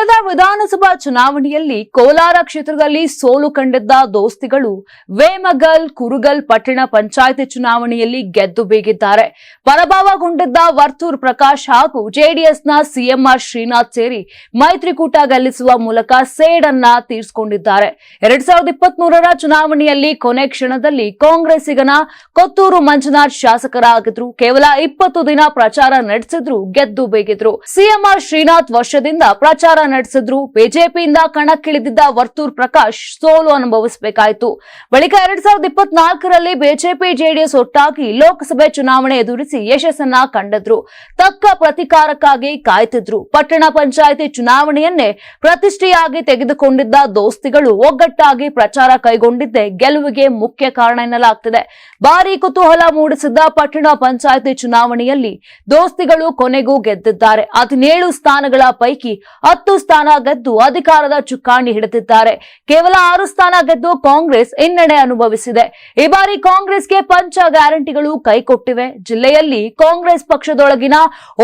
ಕಳೆದ ವಿಧಾನಸಭಾ ಚುನಾವಣೆಯಲ್ಲಿ ಕೋಲಾರ ಕ್ಷೇತ್ರದಲ್ಲಿ ಸೋಲು ಕಂಡಿದ್ದ ದೋಸ್ತಿಗಳು ವೇಮಗಲ್, ಕುರುಗಲ್, ಪಟ್ಟಣ ಪಂಚಾಯಿತಿ ಚುನಾವಣೆಯಲ್ಲಿ ಗೆದ್ದು ಬೀಗಿದ್ದಾರೆ. ಪರಭಾವಗೊಂಡಿದ್ದ ವರ್ತೂರ್ ಪ್ರಕಾಶ್ ಹಾಗೂ ಜೆಡಿಎಸ್ನ ಸಿಎಂಆರ್ ಶ್ರೀನಾಥ್ ಸೇರಿ ಮೈತ್ರಿಕೂಟ ಗೆಲ್ಲಿಸುವ ಮೂಲಕ ಸೇಡನ್ನ ತೀರಿಸಿಕೊಂಡಿದ್ದಾರೆ. ಎರಡ್ ಸಾವಿರದ ಇಪ್ಪತ್ತ್ ಮೂರರ ಚುನಾವಣೆಯಲ್ಲಿ ಕೊನೆ ಕ್ಷಣದಲ್ಲಿ ಕಾಂಗ್ರೆಸ್ಸಿಗನ ಕೊತ್ತೂರು ಮಂಜುನಾಥ್ ಶಾಸಕರಾಗಿದ್ರು. ಕೇವಲ ಇಪ್ಪತ್ತು ದಿನ ಪ್ರಚಾರ ನಡೆಸಿದ್ರು, ಗೆದ್ದು ಬೀಗಿದ್ರು. ಸಿಎಂಆರ್ ಶ್ರೀನಾಥ್ ವರ್ಷದಿಂದ ಪ್ರಚಾರ ನಡೆಸಿದ್ರು. ಬಿಜೆಪಿಯಿಂದ ಕಣಕ್ಕಿಳಿದಿದ್ದ ವರ್ತೂರ್ ಪ್ರಕಾಶ್ ಸೋಲು ಅನುಭವಿಸಬೇಕಾಯಿತು. ಬಳಿಕ ಎರಡ್ ಸಾವಿರದ ಇಪ್ಪತ್ನಾಲ್ಕರಲ್ಲಿ ಬಿಜೆಪಿ, ಜೆಡಿಎಸ್ ಒಟ್ಟಾಗಿ ಲೋಕಸಭೆ ಚುನಾವಣೆ ಎದುರಿಸಿ ಯಶಸ್ಸನ್ನ ಕಂಡದ್ರು. ತಕ್ಕ ಪ್ರತಿಕಾರಕ್ಕಾಗಿ ಕಾಯ್ತಿದ್ರು. ಪಟ್ಟಣ ಪಂಚಾಯಿತಿ ಚುನಾವಣೆಯನ್ನೇ ಪ್ರತಿಷ್ಠೆಯಾಗಿ ತೆಗೆದುಕೊಂಡಿದ್ದ ದೋಸ್ತಿಗಳು ಒಗ್ಗಟ್ಟಾಗಿ ಪ್ರಚಾರ ಕೈಗೊಂಡಿದ್ದೇ ಗೆಲುವಿಗೆ ಮುಖ್ಯ ಕಾರಣ ಎನ್ನಲಾಗ್ತಿದೆ. ಭಾರಿ ಕುತೂಹಲ ಮೂಡಿಸಿದ್ದ ಪಟ್ಟಣ ಪಂಚಾಯಿತಿ ಚುನಾವಣೆಯಲ್ಲಿ ದೋಸ್ತಿಗಳು ಕೊನೆಗೂ ಗೆದ್ದಿದ್ದಾರೆ. ಹದಿನೇಳು ಸ್ಥಾನಗಳ ಪೈಕಿ ಹತ್ತು ಸ್ಥಾನ ಗೆದ್ದು ಅಧಿಕಾರದ ಚುಕ್ಕಾಣಿ ಹಿಡಿದಿದ್ದಾರೆ. ಕೇವಲ ಆರು ಸ್ಥಾನ ಗೆದ್ದು ಕಾಂಗ್ರೆಸ್ ಹಿನ್ನಡೆ ಅನುಭವಿಸಿದೆ. ಈ ಬಾರಿ ಕಾಂಗ್ರೆಸ್ಗೆ ಪಂಚ ಗ್ಯಾರಂಟಿಗಳು ಕೈಕೊಟ್ಟಿವೆ. ಜಿಲ್ಲೆಯಲ್ಲಿ ಕಾಂಗ್ರೆಸ್ ಪಕ್ಷದೊಳಗಿನ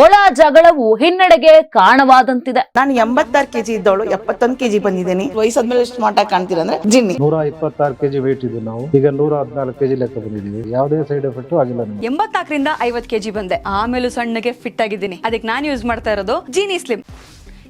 ಒಳ ಜಗಳವು ಹಿನ್ನಡೆಗೆ ಕಾರಣವಾದಂತಿದೆ. ನಾನು ಎಂಬತ್ತಾರು ಕೆಜಿ ಇದ್ದವಳು ಎಪ್ಪತ್ತೊಂದು ಕೆಜಿ ಬಂದಿದ್ದೀನಿ. ವಯಸ್ಸಾದ್ಮೇಲೆ ಸ್ಮಾರ್ಟ್ ಮಾಟ ಕಾಣ್ತೀರಾ ಅಂದ್ರೆ ಜಿನ್ನಿ. ನೂರ ಇಪ್ಪತ್ತಾರು ಕೆಜಿ ವೇಟ್ ಇದ್ದು ನಾವು. ಈಗ ನೂರ ಹದಿನಾಲ್ಕು ಕೆಜಿ ಲೆಕ್ಕ ಬಂದಿದ್ದೀವಿ. ಯಾವುದೇ ಸೈಡ್ ಎಫೆಕ್ಟ್ ಆಗಿಲ್ಲ ಎಂಬತ್ನಾಲ್ಕರಿಂದ ಐವತ್ ಕೆಜಿ ಬಂದೆ. ಆಮೇಲೂ ಸಣ್ಣಗೆ ಫಿಟ್ ಆಗಿದ್ದೀನಿ. ಅದಕ್ಕೆ ನಾನು ಯೂಸ್ ಮಾಡ್ತಾ ಇರೋದು ಜೀನಿ ಸ್ಲಿಮ್